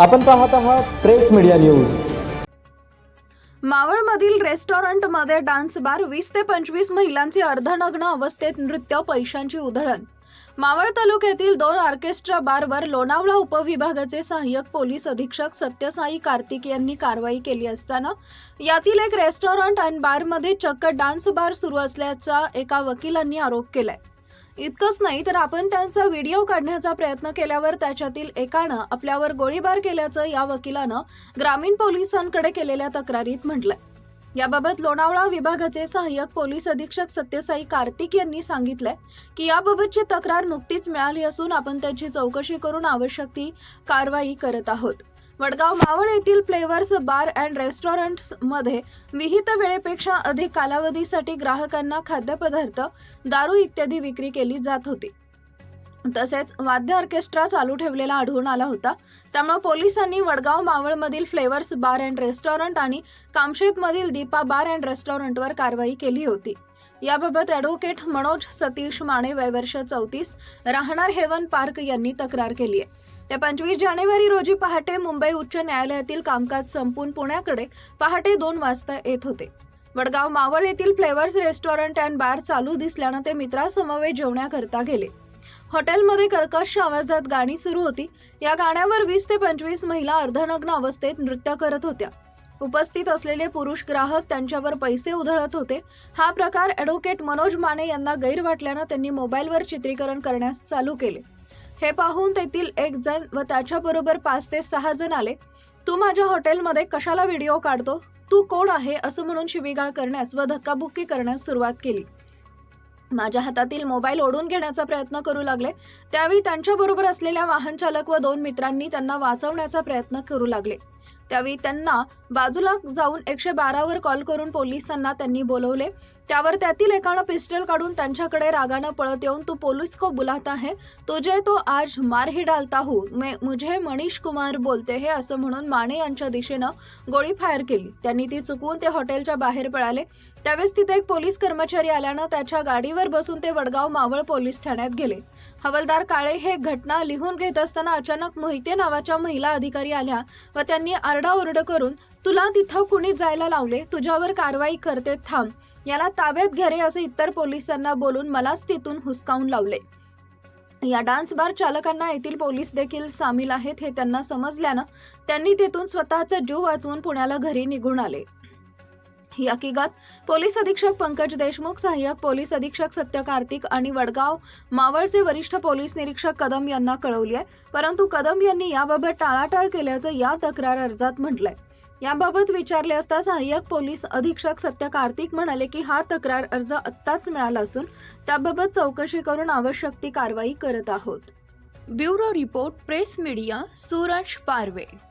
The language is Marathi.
आपण पाहत आहात प्रेस मीडिया न्यूज. मावळमधील रेस्टॉरंटमध्ये डान्स बार वीस ते पंचवीस महिलांचे अर्धनग्न अवस्थेत नृत्य पैशांची उधळण. मावळ तालुक्यातील दोन ऑर्केस्ट्रा बारवर लोणावळा उपविभागाचे सहाय्यक पोलीस अधीक्षक सत्यसाई कार्तिक यांनी कारवाई केली असताना यातील एक रेस्टॉरंट आणि बारमध्ये चक्क डान्स बार सुरू असल्याचा एका वकिलांनी आरोप केलाय. इतकंच नाही तर आपण त्यांचा व्हिडिओ काढण्याचा प्रयत्न केल्यावर त्याच्यातील एकानं आपल्यावर गोळीबार केल्याचं या वकिलानं ग्रामीण पोलिसांकडे केलेल्या तक्रारीत म्हटलंय. याबाबत लोणावळा विभागाचे सहाय्यक पोलीस अधीक्षक सत्यसाई कार्तिक यांनी सांगितलंय की याबाबतची तक्रार नुकतीच मिळाली असून आपण त्याची चौकशी करून आवश्यक ती कारवाई करत आहोत. वडगाव मावळ येथील फ्लेवर्स बार अँड रेस्टॉरंट्समध्ये विहित वेळेपेक्षा अधिक कालावधीसाठी ग्राहकांना खाद्यपदार्थ दारू इत्यादी विक्री केली जात होती. तसेच वाद्य ऑर्केस्ट्रा चालू ठेवलेला आढळून आला होता. त्यामुळे पोलिसांनी वडगाव मावळमधील फ्लेवर्स बार अँड रेस्टॉरंट आणि कामशेतमधील दीपा बार अँड रेस्टॉरंटवर कारवाई केली होती. याबाबत ॲडव्होकेट मनोज सतीश माने वयवर्ष चौतीस राहणार हेवन पार्क यांनी तक्रार केली आहे. त्या पंचवीस जानेवारी रोजी पहाटे मुंबई उच्च न्यायालयातील कामकाज संपून पुण्याकडे पहाटे दोन वाजता येत होते. वडगाव मावळ येथील फ्लेवर्स रेस्टॉरंट अँड बार चालू दिसल्यानं ते मित्रासमवेत जेवण्याकरता गेले. हॉटेलमध्ये कर्कश आवाजात गाणी सुरू होती. या गाण्यावर वीस ते पंचवीस महिला अर्धनग्न अवस्थेत नृत्य करत होत्या. उपस्थित असलेले पुरुष ग्राहक त्यांच्यावर पैसे उधळत होते. हा प्रकार ॲडव्होकेट मनोज माने यांना गैर वाटल्यानं त्यांनी मोबाईलवर चित्रीकरण करण्यास चालू केले. हे पाहून तेथील एक जण व त्याच्याबरोबर पाच ते सहा जण आले. तू माझ्या हॉटेलमध्ये कशाला व्हिडिओ काढतो? तू कोण आहे? असं म्हणून शिवीगाळ करण्यास व धक्काबुक्की करण्यास सुरुवात केली. माझ्या हातातील मोबाईल ओढून घेण्याचा प्रयत्न करू लागले. त्यावेळी त्यांच्याबरोबर असलेल्या वाहन चालक व दोन मित्रांनी त्यांना वाचवण्याचा प्रयत्न करू लागले. त्यावेळी त्यांना बाजूला जाऊन एकशे बारावर कॉल करून पोलिसांना त्यांनी बोलवले. त्यावर त्यातील एकानं पिस्टल काढून त्यांच्याकडे रागानं पळत येऊन तू पोलीस को बुलाता है? तुझे तो आज मार ही डालता हूँ. मुझे मनीष कुमार बोलते हे असं म्हणून माने यांच्या दिशेनं गोळी फायर केली. त्यांनी ती चुकवून ते हॉटेलच्या बाहेर पळाले. त्यावेळेस तिथे एक पोलीस कर्मचारी आल्यानं त्याच्या गाडीवर बसून ते वडगाव मावळ पोलीस ठाण्यात गेले. हवलदार काळे हे घटना लिहून घेत असताना अचानक मोहिते नावाच्या महिला अधिकारी आल्या व त्यांनी आरडाओरड करून तुला तिथं कुणी जायला लावले? तुझ्यावर कारवाई करते थांब. याला ताब्यात घ्या रे असे इतर पोलिसांना बोलून मलाच तिथून हुसकावून लावले. या डान्स बार चालकांना येथील पोलीस देखील सामील आहेत हे त्यांना समजल्यानं त्यांनी तेथून स्वतःचा जीव वाचवून पुण्याला घरी निघून आले. ही हकीकत पोलीस अधीक्षक पंकज देशमुख सहाय्यक पोलीस अधीक्षक सत्य कार्तिक आणि वडगाव मावळचे वरिष्ठ पोलीस निरीक्षक कदम यांना कळवली आहे. परंतु कदम यांनी याबाबत टाळाटाळ केल्याचं या तक्रार अर्जात म्हटलंय. याबाबत विचारले असता सहाय्यक पोलीस अधीक्षक सत्य कार्तिक म्हणाले की हा तक्रार अर्ज आत्ताच मिळाला असून त्याबाबत चौकशी करून आवश्यक ती कारवाई करत आहोत. Bureau report press media Suraj Parve.